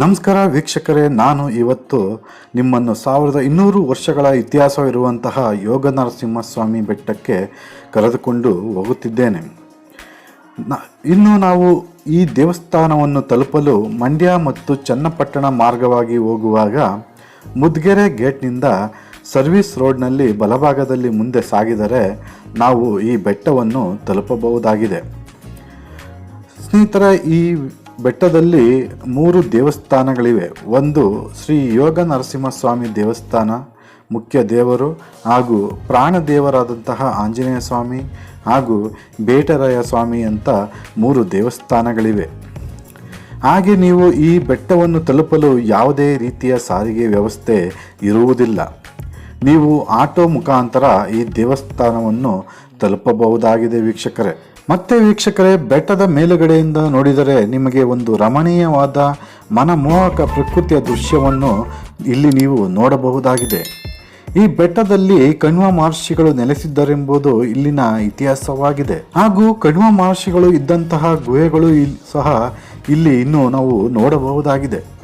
ನಮಸ್ಕಾರ ವೀಕ್ಷಕರೇ, ನಾನು ಇವತ್ತು ನಿಮ್ಮನ್ನು ಸಾವಿರದ ಇನ್ನೂರು ವರ್ಷಗಳ ಇತಿಹಾಸವಿರುವಂತಹ ಯೋಗ ನರಸಿಂಹಸ್ವಾಮಿ ಬೆಟ್ಟಕ್ಕೆ ಕರೆದುಕೊಂಡು ಹೋಗುತ್ತಿದ್ದೇನೆ. ಇನ್ನು ನಾವು ಈ ದೇವಸ್ಥಾನವನ್ನು ತಲುಪಲು ಮಂಡ್ಯ ಮತ್ತು ಚನ್ನಪಟ್ಟಣ ಮಾರ್ಗವಾಗಿ ಹೋಗುವಾಗ ಮುದ್ಗೆರೆ ಗೇಟ್ನಿಂದ ಸರ್ವಿಸ್ ರೋಡ್ನಲ್ಲಿ ಬಲಭಾಗದಲ್ಲಿ ಮುಂದೆ ಸಾಗಿದರೆ ನಾವು ಈ ಬೆಟ್ಟವನ್ನು ತಲುಪಬಹುದಾಗಿದೆ. ಸ್ನೇಹಿತರ, ಈ ಬೆಟ್ಟದಲ್ಲಿ ಮೂರು ದೇವಸ್ಥಾನಗಳಿವೆ. ಒಂದು ಶ್ರೀ ಯೋಗ ನರಸಿಂಹಸ್ವಾಮಿ ದೇವಸ್ಥಾನ, ಮುಖ್ಯ ದೇವರು ಹಾಗೂ ಪ್ರಾಣದೇವರಾದಂತಹ ಆಂಜನೇಯ ಸ್ವಾಮಿ ಹಾಗೂ ಬೇಟರಾಯ ಸ್ವಾಮಿ ಅಂತ ಮೂರು ದೇವಸ್ಥಾನಗಳಿವೆ. ಹಾಗೆ ನೀವು ಈ ಬೆಟ್ಟವನ್ನು ತಲುಪಲು ಯಾವುದೇ ರೀತಿಯ ಸಾರಿಗೆ ವ್ಯವಸ್ಥೆ ಇರುವುದಿಲ್ಲ. ನೀವು ಆಟೋ ಮುಖಾಂತರ ಈ ದೇವಸ್ಥಾನವನ್ನು ತಲುಪಬಹುದಾಗಿದೆ ವೀಕ್ಷಕರೇ. ಮತ್ತೆ ವೀಕ್ಷಕರೇ, ಬೆಟ್ಟದ ಮೇಲುಗಡೆಯಿಂದ ನೋಡಿದರೆ ನಿಮಗೆ ಒಂದು ರಮಣೀಯವಾದ ಮನಮೋಹಕ ಪ್ರಕೃತಿಯ ದೃಶ್ಯವನ್ನು ಇಲ್ಲಿ ನೀವು ನೋಡಬಹುದಾಗಿದೆ. ಈ ಬೆಟ್ಟದಲ್ಲಿ ಕಣ್ವ ಮಹರ್ಷಿಗಳು ನೆಲೆಸಿದ್ದರೆಂಬುದು ಇಲ್ಲಿನ ಇತಿಹಾಸವಾಗಿದೆ. ಹಾಗೂ ಕಣ್ವ ಮಹರ್ಷಿಗಳು ಇದ್ದಂತಹ ಗುಹೆಗಳು ಸಹ ಇಲ್ಲಿ ಇನ್ನೂ ನಾವು ನೋಡಬಹುದಾಗಿದೆ.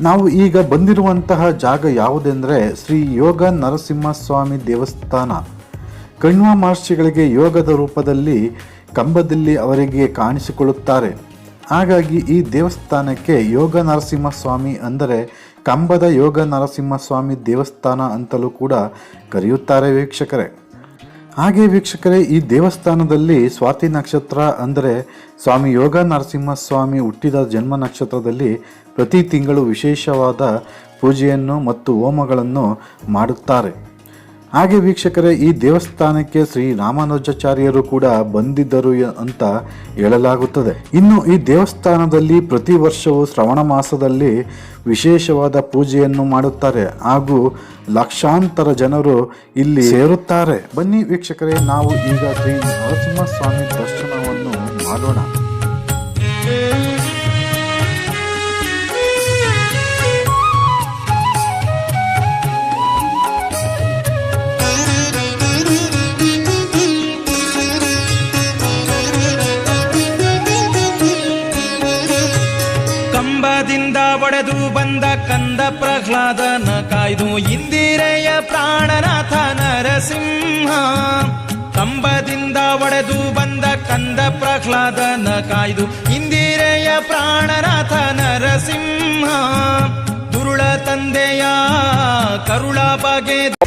ನಾವು ಈಗ ಬಂದಿರುವಂತಹ ಜಾಗ ಯಾವುದೆಂದರೆ ಶ್ರೀ ಯೋಗ ನರಸಿಂಹಸ್ವಾಮಿ ದೇವಸ್ಥಾನ. ಕಣ್ವ ಮಹರ್ಷಿಗಳಿಗೆ ಯೋಗದ ರೂಪದಲ್ಲಿ ಕಂಬದಲ್ಲಿ ಅವರಿಗೆ ಕಾಣಿಸಿಕೊಳ್ಳುತ್ತಾರೆ. ಹಾಗಾಗಿ ಈ ದೇವಸ್ಥಾನಕ್ಕೆ ಯೋಗ ನರಸಿಂಹಸ್ವಾಮಿ ಅಂದರೆ ಕಂಬದ ಯೋಗ ನರಸಿಂಹಸ್ವಾಮಿ ದೇವಸ್ಥಾನ ಅಂತಲೂ ಕೂಡ ಕರೆಯುತ್ತಾರೆ ವೀಕ್ಷಕರೇ. ಹಾಗೆ ವೀಕ್ಷಕರೇ, ಈ ದೇವಸ್ಥಾನದಲ್ಲಿ ಸ್ವಾತಿ ನಕ್ಷತ್ರ ಅಂದರೆ ಸ್ವಾಮಿ ಯೋಗ ನರಸಿಂಹಸ್ವಾಮಿ ಹುಟ್ಟಿದ ಜನ್ಮ ನಕ್ಷತ್ರದಲ್ಲಿ ಪ್ರತಿ ತಿಂಗಳು ವಿಶೇಷವಾದ ಪೂಜೆಯನ್ನು ಮತ್ತು ಹೋಮಗಳನ್ನು ಮಾಡುತ್ತಾರೆ. ಹಾಗೆ ವೀಕ್ಷಕರೇ, ಈ ದೇವಸ್ಥಾನಕ್ಕೆ ಶ್ರೀ ರಾಮಾನುಜಾಚಾರ್ಯರು ಕೂಡ ಬಂದಿದ್ದರು ಅಂತ ಹೇಳಲಾಗುತ್ತದೆ. ಇನ್ನು ಈ ದೇವಸ್ಥಾನದಲ್ಲಿ ಪ್ರತಿ ವರ್ಷವೂ ಶ್ರವಣ ಮಾಸದಲ್ಲಿ ವಿಶೇಷವಾದ ಪೂಜೆಯನ್ನು ಮಾಡುತ್ತಾರೆ. ಹಾಗೂ ಲಕ್ಷಾಂತರ ಜನರು ಇಲ್ಲಿ ಸೇರುತ್ತಾರೆ. ಬನ್ನಿ ವೀಕ್ಷಕರೇ, ನಾವು ಈಗ ಶ್ರೀ ನರಸಿಂಹಸ್ವಾಮಿ ದರ್ಶನವನ್ನು ಮಾಡೋಣ. ಒಡೆದು ಬಂದ ಕಂದ ಪ್ರಹ್ಲಾದನ ಕಾಯ್ದು ಇಂದಿರೆಯ ಪ್ರಾಣನಾಥ ನರಸಿಂಹ. ಕಂಬದಿಂದ ಒಡೆದು ಬಂದ ಕಂದ ಪ್ರಹ್ಲಾದನ ಕಾಯ್ದು ಇಂದಿರೆಯ ಪ್ರಾಣನಾಥ ನರಸಿಂಹ. ದುರುಳ ತಂದೆಯ ಕರುಳ ಬಗೆ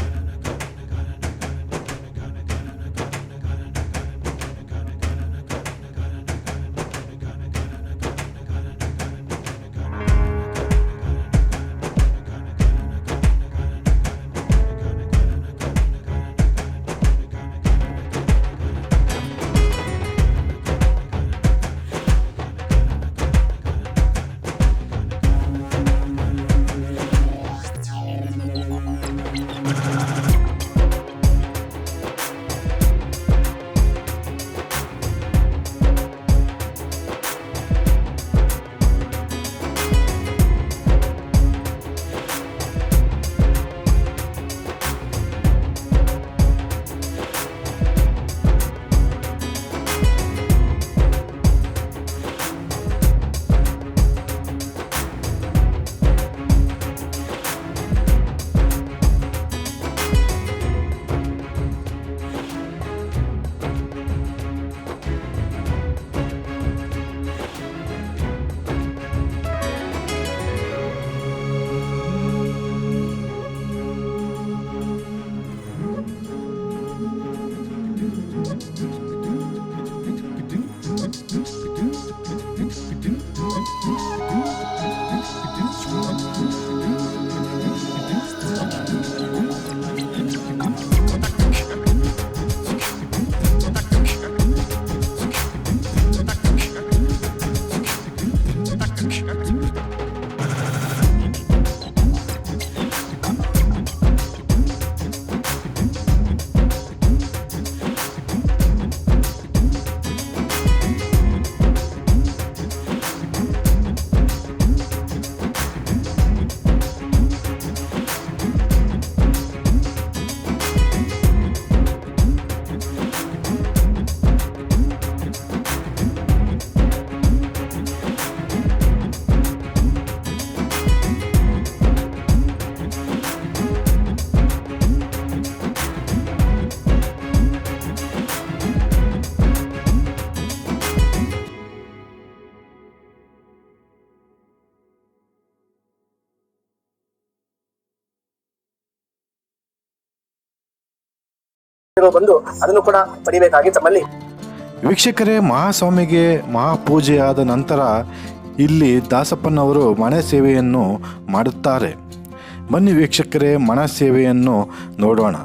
ಭಕ್ತರು ಬಂದು ಅದನ್ನು ಕೂಡ ಪಡಿಬೇಕಾಗಿ ತಮ್ಮಲ್ಲಿ. ವೀಕ್ಷಕರೇ, ಮಹಾಸ್ವಾಮಿಗೆ ಮಹಾಪೂಜೆಯಾದ ನಂತರ ಇಲ್ಲಿ ದಾಸಪ್ಪನವರು ಮನೆ ಸೇವೆಯನ್ನು ಮಾಡುತ್ತಾರೆ. ಬನ್ನಿ ವೀಕ್ಷಕರೇ, ಮನ ಸೇವೆಯನ್ನು ನೋಡೋಣ.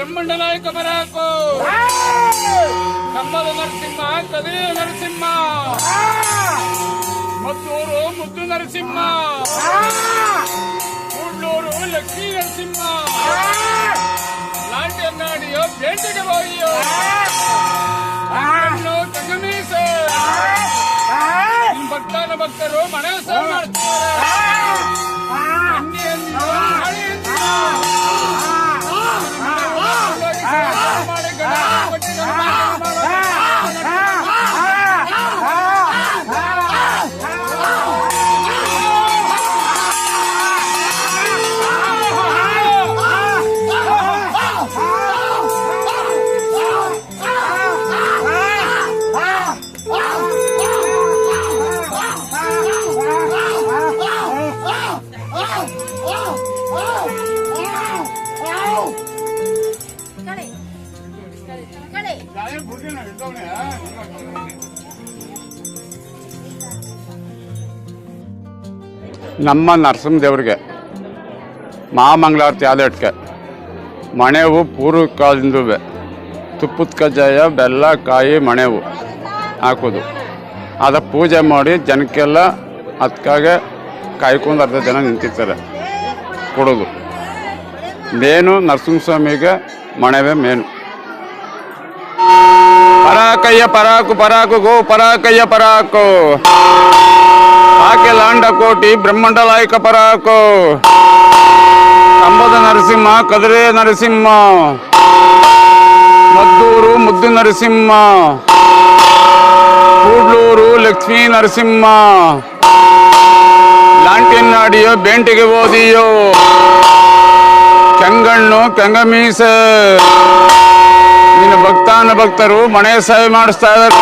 ಬ್ರಹ್ಮಂಡ ನಾಯಕ ಬರಾಕು ಕಮ್ಮದ ನರಸಿಂಹ ಕಲಿಯ ನರಸಿಂಹ ಮದ್ದೂರು ಮುದ್ದು ನರಸಿಂಹ ಕೂಡ್ಲೂರು ಲಕ್ಷ್ಮೀ ನರಸಿಂಹ ಲಾಟಿಯನ್ನಾಡಿಯೋ ಬೇಟೆಗೆ ಹೋಗಿಯೋ ತಂಗಮೀಸ ಭಕ್ತಾನ ಭಕ್ತರು ಮನೆ ಸಹ ಮಾಡ್ತಾರೆ ನಮ್ಮ ನರಸಿಂಹದೇವ್ರಿಗೆ ಮಹಾಮಂಗಳಾರತಿ ಆದಟ್ಕೆ ಮಣೆವು ಪೂರ್ವ ಕಾಲದಿಂದ ತುಪ್ಪದ ಕಜ್ಜಾಯ, ಬೆಲ್ಲ, ಕಾಯಿ, ಮಣೆವು ಹಾಕೋದು ಅದ ಪೂಜೆ ಮಾಡಿ ಜನಕ್ಕೆಲ್ಲ ಅದಕ್ಕಾಗೆ ಕಾಯ್ಕೊಂಡು ಅರ್ಧ ಜನ ನಿಂತಿರ್ತಾರೆ. ಕೊಡೋದು. ಮೇನು ನರಸಿಂಹಸ್ವಾಮಿಗೆ ಮಣವೇ ಮೇನು. ಪರಾಕಯ್ಯ ಪರಾಕು ಪರಾಕು ಗೋ ಪರಾಕಯ್ಯ ಪರಾಕು. ಆಕೆ ಲಾಂಡ ಕೋಟಿ ಬ್ರಹ್ಮಾಂಡ ಲಾಯಕ ಪರಾಕು. ಕಂಬದ ನರಸಿಂಹ, ಕದರೆ ನರಸಿಂಹ. ಮದ್ದೂರು ಮುದ್ದು ನರಸಿಂಹ. ಕೂಡ್ಲೂರು ಲಕ್ಷ್ಮೀ ನರಸಿಂಹ. ಲಾಂಟಿನಾಡಿಯೋ ಬೆಂಟಿಗೆ ಓದಿಯೋ? ಕೆಂಗಣ್ಣು, ಕೆಂಗಮೀಸ. ನಿನ್ನ ಭಕ್ತಾನ ಭಕ್ತರು ಮನೆ ಸೇವೆ ಮಾಡಿಸ್ತಾ ಇದ್ದಾರೆ.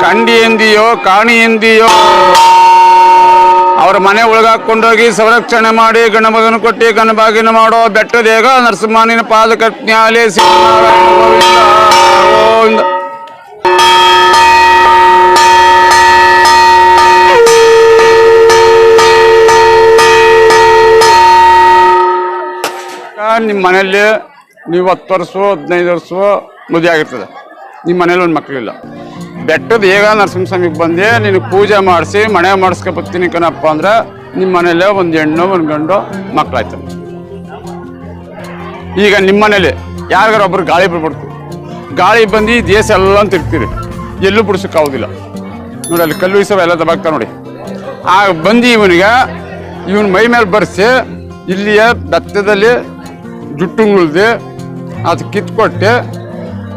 ಕಂಡಿ ಎಂದಿಯೋ, ಕಾಣಿ ಎಂದಿಯೋ? ಅವರ ಮನೆ ಒಳಗಾಕೊಂಡೋಗಿ ಸಂರಕ್ಷಣೆ ಮಾಡಿ ಗಣಮಗನ ಕೊಟ್ಟಿ ಗಣಭಾಗಿನ ಮಾಡೋ ಬೆಟ್ಟದೇಗ ನರಸಿಂಹನಿನ ಪಾದ ಆಲೇಸಿ ಶ್ರೀನಾರಾಯಣ ಗೋವಿಂದ. ನಿಮ್ಮ ಮನೆಯಲ್ಲಿ ನೀವು ಹತ್ತು ವರ್ಷ ಹದಿನೈದು ವರ್ಷ ಮದುವೆ ಆಗಿರ್ತದೆ. ನಿಮ್ಮ ಮನೇಲಿ ಒಂದು ಮಕ್ಕಳಿಲ್ಲ. ಬೆಟ್ಟದ ಈಗ ನರಸಿಂಹಸ್ವಾಮಿಗೆ ಬಂದು, ನೀನು ಪೂಜೆ ಮಾಡಿಸಿ ಮನೆ ಮಾಡಿಸ್ಕೊಬತ್ತೀನಿ ಕಣಪ್ಪ ಅಂದ್ರೆ ನಿಮ್ಮ ಮನೇಲೆ ಒಂದು ಹೆಣ್ಣು, ಒಂದು ಗಂಡು ಮಕ್ಕಳಾಯ್ತು. ಈಗ ನಿಮ್ಮ ಮನೇಲಿ ಯಾರಿಗಾರ ಒಬ್ಬರು ಗಾಳಿ ಬಿಡ್ಬಿಡ್ತು ಗಾಳಿ ಬಂದು ದೇಶ ಎಲ್ಲ ತಿರ್ತೀರಿ ಎಲ್ಲೂ ಬಿಡ್ಸೋಕ್ಕಾಗೋದಿಲ್ಲ ನೋಡಿ, ಅಲ್ಲಿ ಕಲ್ಲು ಇಸವ ಎಲ್ಲ ದಬಾಕ್ತಾ ನೋಡಿ. ಆಗ ಬಂದು ಇವನಿಗೆ, ಇವನು ಮೈ ಮೇಲೆ ಬರೆಸಿ, ಇಲ್ಲಿಯ ಬೆತ್ತದಲ್ಲಿ ಜುಟ್ಟುಂಗುಳ್ದು ಅದು ಕಿತ್ಕೊಟ್ಟು.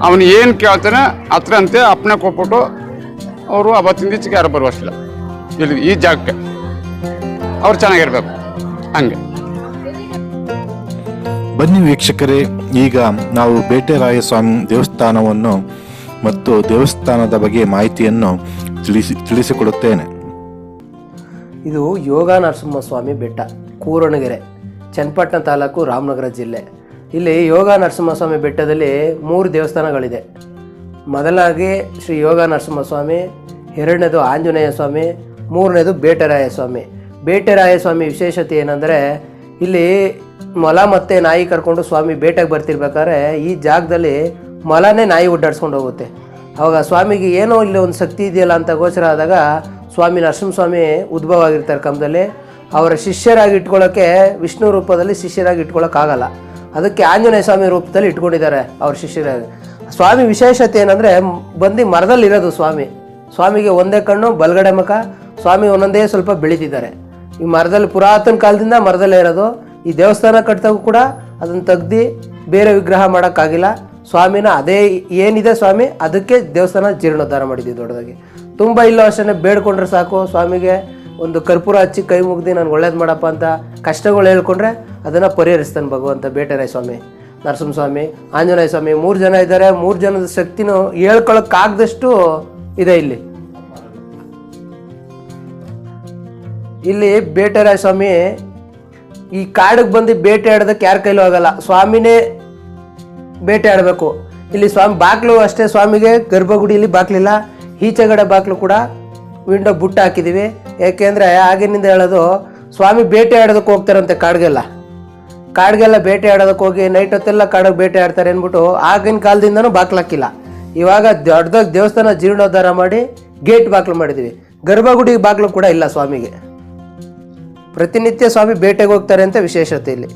ಅವನು ಏನು ಕೇಳ್ತಾನೆ ಹತ್ರಂತೆ ಅಪ್ಪನೆ ಕೊಟ್ಬಿಟ್ಟು ಅವರು ಅವತ್ತಿಂದ ಈಚೆಗೆ ಯಾರು ಬರುವಷ್ಟಿಲ್ಲ ಇಲ್ಲಿ ಈ ಜಾಗಕ್ಕೆ. ಅವ್ರು ಚೆನ್ನಾಗಿರ್ಬೇಕು. ಹಂಗೆ. ಬನ್ನಿ ವೀಕ್ಷಕರೇ ಈಗ ನಾವು ಬೇಟೆರಾಯ ಸ್ವಾಮಿ ದೇವಸ್ಥಾನವನ್ನು ಮತ್ತು ದೇವಸ್ಥಾನದ ಬಗ್ಗೆ ಮಾಹಿತಿಯನ್ನು ತಿಳಿಸಿ ತಿಳಿಸಿಕೊಡುತ್ತೇನೆ. ಇದು ಯೋಗ ನರಸಿಂಹಸ್ವಾಮಿ ಬೆಟ್ಟ ಕೂರಣಗೆರೆ ಚನ್ನಪಟ್ಟಣ ತಾಲೂಕು ರಾಮನಗರ ಜಿಲ್ಲೆ. ಇಲ್ಲಿ ಯೋಗ ನರಸಿಂಹಸ್ವಾಮಿ ಬೆಟ್ಟದಲ್ಲಿ ಮೂರು ದೇವಸ್ಥಾನಗಳಿದೆ. ಮೊದಲಾಗಿ ಶ್ರೀ ಯೋಗ ನರಸಿಂಹಸ್ವಾಮಿ, ಎರಡನೇದು ಆಂಜನೇಯ ಸ್ವಾಮಿ, ಮೂರನೇದು ಬೇಟರಾಯ ಸ್ವಾಮಿ. ಬೇಟರಾಯ ಸ್ವಾಮಿ ವಿಶೇಷತೆ ಏನಂದರೆ, ಇಲ್ಲಿ ಮೊಲ ಮತ್ತು ನಾಯಿ ಕರ್ಕೊಂಡು ಸ್ವಾಮಿ ಬೇಟೆಗೆ ಬರ್ತಿರ್ಬೇಕಾದ್ರೆ ಈ ಜಾಗದಲ್ಲಿ ಮೊಲನೇ ನಾಯಿ ಓಡಾಡ್ಸ್ಕೊಂಡು ಹೋಗುತ್ತೆ. ಅವಾಗ ಸ್ವಾಮಿಗೆ ಏನೋ ಇಲ್ಲಿ ಒಂದು ಶಕ್ತಿ ಇದೆಯಲ್ಲ ಅಂತ ಗೋಚರ ಆದಾಗ ಸ್ವಾಮಿ ನರಸಿಂಹಸ್ವಾಮಿ ಉದ್ಭವ ಆಗಿರ್ತಾರೆ ಕಂಬದಲ್ಲಿ ಅವರ ಶಿಷ್ಯರಾಗಿ ಇಟ್ಕೊಳ್ಳೋಕ್ಕೆ ವಿಷ್ಣು ರೂಪದಲ್ಲಿ ಶಿಷ್ಯರಾಗಿ ಇಟ್ಕೊಳ್ಳೋಕ್ಕಾಗಲ್ಲ ಅದಕ್ಕೆ ಆಂಜನೇಯ ಸ್ವಾಮಿ ರೂಪದಲ್ಲಿ ಇಟ್ಕೊಂಡಿದ್ದಾರೆ ಅವ್ರ ಶಿಷ್ಯರಾಗಿ. ಸ್ವಾಮಿ ವಿಶೇಷತೆ ಏನಂದರೆ ಬಂದು ಮರದಲ್ಲಿ ಇರೋದು ಸ್ವಾಮಿ. ಸ್ವಾಮಿಗೆ ಒಂದೇ ಕಣ್ಣು, ಬಲಗಡೆ ಮುಖ, ಸ್ವಾಮಿ ಒಂದೊಂದೇ ಸ್ವಲ್ಪ ಬೆಳೀತಿದ್ದಾರೆ. ಈ ಮರದಲ್ಲಿ ಪುರಾತನ ಕಾಲದಿಂದ ಮರದಲ್ಲೇ ಇರೋದು. ಈ ದೇವಸ್ಥಾನ ಕಟ್ಟಿದಾಗೂ ಕೂಡ ಅದನ್ನು ತೆಗ್ದು ಬೇರೆ ವಿಗ್ರಹ ಮಾಡೋಕ್ಕಾಗಿಲ್ಲ. ಸ್ವಾಮಿನ ಅದೇ ಏನಿದೆ ಸ್ವಾಮಿ, ಅದಕ್ಕೆ ದೇವಸ್ಥಾನ ಜೀರ್ಣೋದ್ಧಾರ ಮಾಡಿದ್ದೀವಿ ದೊಡ್ಡದಾಗಿ. ತುಂಬ ಇಲ್ಲೋ ಅಷ್ಟೇ ಬೇಡ್ಕೊಂಡ್ರೆ ಸಾಕು ಸ್ವಾಮಿಗೆ. ಒಂದು ಕರ್ಪೂರ ಹಚ್ಚಿ ಕೈ ಮುಗ್ದು ನಾನು ಒಳ್ಳೇದು ಮಾಡಪ್ಪ ಅಂತ ಕಷ್ಟಗಳು ಹೇಳ್ಕೊಂಡ್ರೆ ಅದನ್ನು ಪರಿಹರಿಸ್ತಾನೆ ಭಗವಂತ. ಬೇಟೆರಾಯ ಸ್ವಾಮಿ, ನರಸಿಂಹಸ್ವಾಮಿ, ಆಂಜನೇಯ ಸ್ವಾಮಿ, ಮೂರು ಜನ ಇದ್ದಾರೆ. ಮೂರು ಜನದ ಶಕ್ತಿನೂ ಹೇಳ್ಕೊಳಕ್ಕಾಗದಷ್ಟು ಇದೆ ಇಲ್ಲಿ. ಇಲ್ಲಿ ಬೇಟೆರಾಯ ಸ್ವಾಮಿ, ಈ ಕಾಡಿಗೆ ಬಂದು ಬೇಟೆ ಆಡೋದಕ್ಕೆ ಯಾರ ಕೈಲೂ ಆಗಲ್ಲ. ಸ್ವಾಮಿನೇ ಬೇಟೆ ಆಡಬೇಕು. ಇಲ್ಲಿ ಸ್ವಾಮಿ ಬಾಕ್ಲು ಅಷ್ಟೇ, ಸ್ವಾಮಿಗೆ ಗರ್ಭಗುಡಿಯಲ್ಲಿ ಬಾಕ್ಲಿಲ್ಲ, ಈಚೆಗಡೆ ಬಾಕ್ಲು ಕೂಡ, ವಿಂಡೋ ಬುಟ್ಟ ಹಾಕಿದ್ದೀವಿ ಯಾಕೆಂದರೆ ಆಗಿನಿಂದ ಹೇಳೋದು, ಸ್ವಾಮಿ ಬೇಟೆ ಆಡೋದಕ್ಕೆ ಹೋಗ್ತಾರಂತೆ ಕಾಡ್ಗೆಲ್ಲ. ಕಾಡ್ಗೆಲ್ಲ ಬೇಟೆ ಆಡೋದಕ್ಕೆ ಹೋಗಿ ನೈಟ್ ಹೊತ್ತೆಲ್ಲ ಕಾಡಿಗೆ ಬೇಟೆ ಆಡ್ತಾರೆ ಅಂದ್ಬಿಟ್ಟು ಆಗಿನ ಕಾಲದಿಂದನೂ ಬಾಕ್ಲಾಕಿಲ್ಲ. ಇವಾಗ ದೊಡ್ಡದಾಗಿ ದೇವಸ್ಥಾನ ಜೀರ್ಣೋದ್ಧಾರ ಮಾಡಿ ಗೇಟ್ ಬಾಕ್ಲು ಮಾಡಿದ್ದೀವಿ ಗರ್ಭಗುಡಿ ಬಾಗ್ಲು ಕೂಡ ಇಲ್ಲ ಸ್ವಾಮಿಗೆ. ಪ್ರತಿನಿತ್ಯ ಸ್ವಾಮಿ ಬೇಟೆಗೆ ಹೋಗ್ತಾರೆ ಅಂತ ವಿಶೇಷತೆ ಇಲ್ಲಿ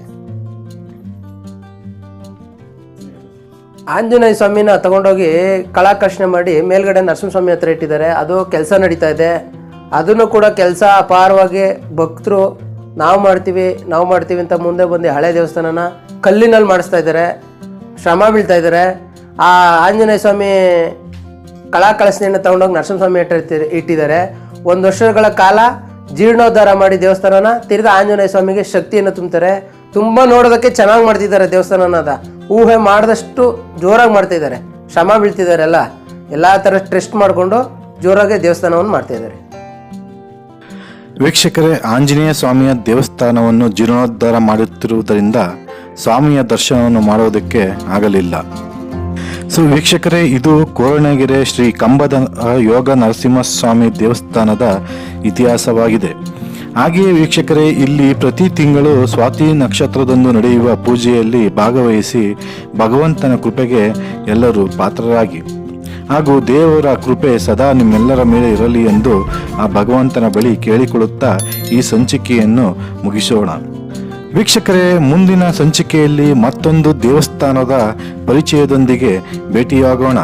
ಆಂಜನೇಯ ಸ್ವಾಮಿನ ತಗೊಂಡೋಗಿ ಕಳಾಕರ್ಷಣೆ ಮಾಡಿ ಮೇಲ್ಗಡೆ ನರಸಿಂಹಸ್ವಾಮಿ ಹತ್ರ ಇಟ್ಟಿದ್ದಾರೆ. ಅದು ಕೆಲಸ ನಡೀತಾ ಇದೆ. ಅದನ್ನು ಕೂಡ ಕೆಲಸ ಅಪಾರವಾಗಿ ಭಕ್ತರು ನಾವು ಮಾಡ್ತೀವಿ ನಾವು ಮಾಡ್ತೀವಿ ಅಂತ ಮುಂದೆ ಬಂದು ಹಳೆ ದೇವಸ್ಥಾನನ ಕಲ್ಲಿನಲ್ಲಿ ಮಾಡಿಸ್ತಾ ಇದ್ದಾರೆ, ಶ್ರಮ ಬೀಳ್ತಾ ಇದ್ದಾರೆ. ಆ ಆಂಜನೇಯ ಸ್ವಾಮಿ ಕಳಾಕಳಸನೆಯನ್ನು ತಗೊಂಡೋಗಿ ನರಸಿಂಹಸ್ವಾಮಿ ಇಟ್ಟಿರ್ತೀರಿ ಇಟ್ಟಿ- ಇಟ್ಟಿದ್ದಾರೆ. ಒಂದು ವರ್ಷಗಳ ಕಾಲ ಜೀರ್ಣೋದ್ಧಾರ ಮಾಡಿ ದೇವಸ್ಥಾನನ ತಿರ್ಗಾ ಆಂಜನೇಯ ಸ್ವಾಮಿಗೆ ಶಕ್ತಿಯನ್ನು ತುಂಬ್ತಾರೆ. ತುಂಬ ನೋಡೋದಕ್ಕೆ ಚೆನ್ನಾಗಿ ಮಾಡ್ತಿದ್ದಾರೆ ದೇವಸ್ಥಾನನ ಅದ ಊಹೆ ಮಾಡಿದಷ್ಟು ಜೋರಾಗಿ ಮಾಡ್ತಿದ್ದಾರೆ ಶ್ರಮ ಬೀಳ್ತಿದ್ದಾರೆ ಎಲ್ಲ ಎಲ್ಲ ಥರ ಟ್ರೆಸ್ಟ್ ಮಾಡಿಕೊಂಡು ಜೋರಾಗಿ ದೇವಸ್ಥಾನವನ್ನು ಮಾಡ್ತಿದ್ದಾರೆ ವೀಕ್ಷಕರೇ, ಆಂಜನೇಯ ಸ್ವಾಮಿಯ ದೇವಸ್ಥಾನವನ್ನು ಜೀರ್ಣೋದ್ಧಾರ ಮಾಡುತ್ತಿರುವುದರಿಂದ ಸ್ವಾಮಿಯ ದರ್ಶನವನ್ನು ಮಾಡುವುದಕ್ಕೆ ಆಗಲಿಲ್ಲ. ಸೊ ವೀಕ್ಷಕರೇ, ಇದು ಕೋರಣಗೆರೆ ಶ್ರೀ ಕಂಬದ ಯೋಗ ನರಸಿಂಹಸ್ವಾಮಿ ದೇವಸ್ಥಾನದ ಇತಿಹಾಸವಾಗಿದೆ. ಹಾಗೆಯೇ ವೀಕ್ಷಕರೇ, ಇಲ್ಲಿ ಪ್ರತಿ ತಿಂಗಳು ಸ್ವಾತಿ ನಕ್ಷತ್ರದಂದು ನಡೆಯುವ ಪೂಜೆಯಲ್ಲಿ ಭಾಗವಹಿಸಿ ಭಗವಂತನ ಕೃಪೆಗೆ ಎಲ್ಲರೂ ಪಾತ್ರರಾಗಿ. ಹಾಗೂ ದೇವರ ಕೃಪೆ ಸದಾ ನಿಮ್ಮೆಲ್ಲರ ಮೇಲೆ ಇರಲಿ ಎಂದು ಆ ಭಗವಂತನ ಬಳಿ ಕೇಳಿಕೊಳ್ಳುತ್ತಾ ಈ ಸಂಚಿಕೆಯನ್ನು ಮುಗಿಸೋಣ. ವೀಕ್ಷಕರೇ, ಮುಂದಿನ ಸಂಚಿಕೆಯಲ್ಲಿ ಮತ್ತೊಂದು ದೇವಸ್ಥಾನದ ಪರಿಚಯದೊಂದಿಗೆ ಭೇಟಿಯಾಗೋಣ.